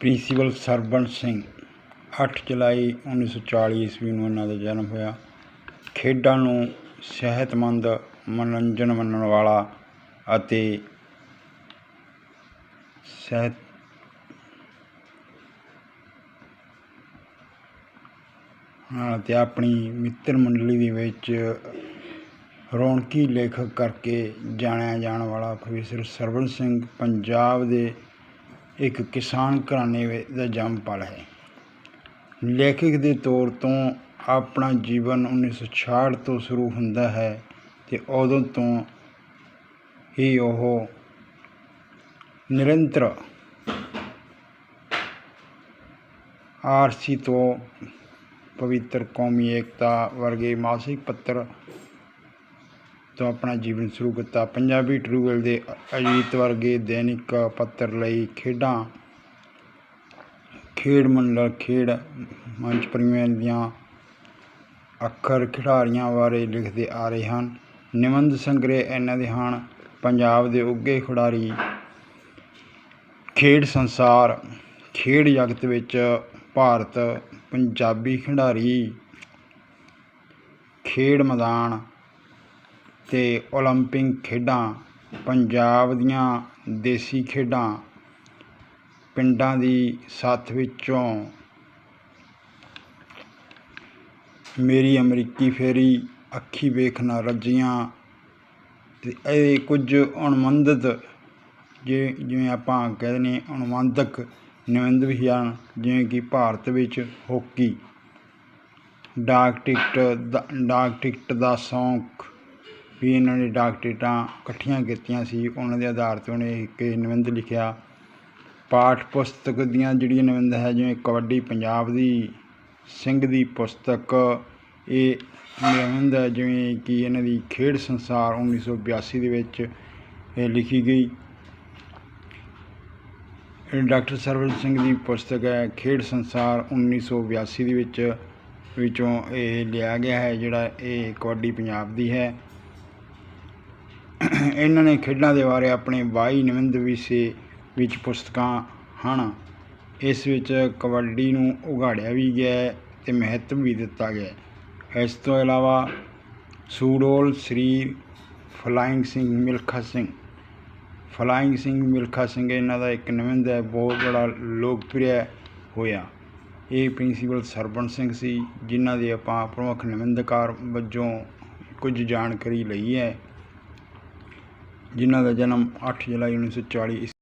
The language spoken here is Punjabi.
ਪ੍ਰਿੰਸੀਪਲ ਸਰਬਣ ਸਿੰਘ 8 ਜੁਲਾਈ 1940 ਈਸਵੀ ਨੂੰ ਇਹਨਾਂ ਦਾ ਜਨਮ ਹੋਇਆ। ਖੇਡਾਂ ਨੂੰ ਸਿਹਤਮੰਦ ਮਨੋਰੰਜਨ ਮੰਨਣ ਵਾਲਾ ਅਤੇ ਸਿਹਤ ਹਾਂ ਅਤੇ ਆਪਣੀ ਮਿੱਤਰ ਮੰਡਲੀ ਦੇ ਵਿੱਚ ਰੌਣਕੀ ਲੇਖਕ ਕਰਕੇ ਜਾਣਿਆ ਜਾਣ ਵਾਲਾ ਪ੍ਰੋਫੈਸਰ ਸਰਵਣ ਸਿੰਘ ਪੰਜਾਬ ਦੇ ਇੱਕ ਕਿਸਾਨ ਘਰਾਣੇ ਦਾ ਜੰਮ ਪਲ ਹੈ। ਲੇਖਕ ਦੇ ਤੌਰ ਤੋਂ ਆਪਣਾ ਜੀਵਨ 1966 ਤੋਂ ਸ਼ੁਰੂ ਹੁੰਦਾ ਹੈ ਅਤੇ ਉਦੋਂ ਤੋਂ ਹੀ ਉਹ ਨਿਰੰਤਰ ਆਰਸੀ ਤੋਂ ਪਵਿੱਤਰ ਕੌਮੀ ਏਕਤਾ ਵਰਗੇ ਮਾਸਿਕ ਪੱਤਰ ਤੋਂ ਆਪਣਾ ਜੀਵਨ ਸ਼ੁਰੂ ਕੀਤਾ। ਪੰਜਾਬੀ ਟਰੂਵਲ ਦੇ ਅਜੀਤ ਵਰਗੇ ਦੈਨਿਕ ਪੱਤਰ ਲਈ ਖੇਡਾਂ, ਖੇਡ ਮੰਡਲ, ਖੇਡ ਮੰਚ ਪ੍ਰੇਮੀਆਂ ਦੀਆਂ ਅੱਖਰ ਖਿਡਾਰੀਆਂ ਬਾਰੇ ਲਿਖਦੇ ਆ ਰਹੇ ਹਨ। ਨਿਬੰਧ ਸੰਗ੍ਰਹਿ ਇਹਨਾਂ ਦੇ ਹਨ। ਪੰਜਾਬ ਦੇ ਉੱਘੇ ਖਿਡਾਰੀ, ਖੇਡ ਸੰਸਾਰ, ਖੇਡ ਜਗਤ ਵਿੱਚ ਭਾਰਤ ਪੰਜਾਬੀ ਖਿਡਾਰੀ, ਖੇਡ ਮੈਦਾਨ ਅਤੇ ਓਲੰਪਿਕ ਖੇਡਾਂ, ਪੰਜਾਬ ਦੀਆਂ ਦੇਸੀ ਖੇਡਾਂ ਪਿੰਡਾਂ ਦੀ ਸੱਥ ਵਿੱਚੋਂ ਮੇਰੀ ਅਮਰੀਕੀ ਫੇਰੀ ਅੱਖੀ ਵੇਖ ਨਾ ਰੱਜੀਆਂ। ਅਤੇ ਇਹ ਕੁਝ ਅਨੁਬੰਧਿਤ ਜੇ ਜਿਵੇਂ ਆਪਾਂ ਕਹਿ ਦਿੰਦੇ ਹਾਂ ਅਨੁਬੰਧਕ ਨਿਬੰਧ ਵੀ ਹਨ ਜਿਵੇਂ ਕਿ ਭਾਰਤ ਵਿੱਚ ਹਾਕੀ, ਡਾਕ ਟਿਕਟ ਦਾ, ਡਾਕ ਟਿਕਟ ਦਾ ਸ਼ੌਂਕ ਵੀ ਇਹਨਾਂ ਨੇ ਡਾਕ ਟਿਕਟਾਂ ਇਕੱਠੀਆਂ ਕੀਤੀਆਂ ਸੀ। ਉਹਨਾਂ ਦੇ ਆਧਾਰ 'ਤੇ ਉਹਨੇ ਇੱਕ ਨਿਬੰਧ ਲਿਖਿਆ। ਪਾਠ ਪੁਸਤਕ ਦੀਆਂ ਜਿਹੜੀਆਂ ਨਿਬੰਧ ਹੈ, ਜਿਵੇਂ ਕਬੱਡੀ ਪੰਜਾਬ ਦੀ, ਸਿੰਘ ਦੀ ਪੁਸਤਕ, ਇਹ ਨਿਬੰਧ ਹੈ, ਜਿਵੇਂ ਕਿ ਇਹਨਾਂ ਦੀ ਖੇਡ ਸੰਸਾਰ 1982 ਦੇ ਵਿੱਚ ਇਹ ਲਿਖੀ ਗਈ। ਇਹ ਡਾਕਟਰ ਸਰਵਨ ਸਿੰਘ ਦੀ ਪੁਸਤਕ ਹੈ, ਖੇਡ ਸੰਸਾਰ 1982 ਦੇ ਵਿੱਚ, ਵਿੱਚੋਂ ਇਹ ਲਿਆ ਗਿਆ ਹੈ, ਜਿਹੜਾ ਇਹ ਕਬੱਡੀ ਪੰਜਾਬ ਦੀ ਹੈ। ਇਹਨਾਂ ਨੇ ਖੇਡਾਂ ਦੇ ਬਾਰੇ ਆਪਣੇ ਬਾਈ ਨਿਬੰਧ ਵਿਸ਼ੇ ਵਿੱਚ ਪੁਸਤਕਾਂ ਹਨ। ਇਸ ਵਿੱਚ ਕਬੱਡੀ ਨੂੰ ਉਘਾੜਿਆ ਵੀ ਗਿਆ ਹੈ ਤੇ ਮਹੱਤਵ ਵੀ ਦਿੱਤਾ ਗਿਆ ਹੈ। ਇਸ ਤੋਂ ਇਲਾਵਾ ਸੂਡੋਲ ਸ੍ਰੀ ਫਲਾਇੰਗ ਸਿੰਘ ਮਿਲਖਾ ਸਿੰਘ, ਫਲਾਇੰਗ ਸਿੰਘ ਮਿਲਖਾ ਸਿੰਘ ਇਹਨਾਂ ਦਾ ਇੱਕ ਨਿਬੰਧ ਹੈ, ਬਹੁਤ ਬੜਾ ਲੋਕਪ੍ਰਿਯ ਹੋਇਆ। ਇਹ ਪ੍ਰਿੰਸੀਪਲ ਸਰਬਣ ਸਿੰਘ ਸੀ, ਜਿਨ੍ਹਾਂ ਦੇ ਆਪਾਂ ਪ੍ਰਮੁੱਖ ਨਿਬੰਧਕਾਰ ਵਜੋਂ ਕੁਝ ਜਾਣਕਾਰੀ ਲਈ ਹੈ। ਜਿਨ੍ਹਾਂ ਦਾ ਜਨਮ 8 ਜੁਲਾਈ 1940 ਈਸ-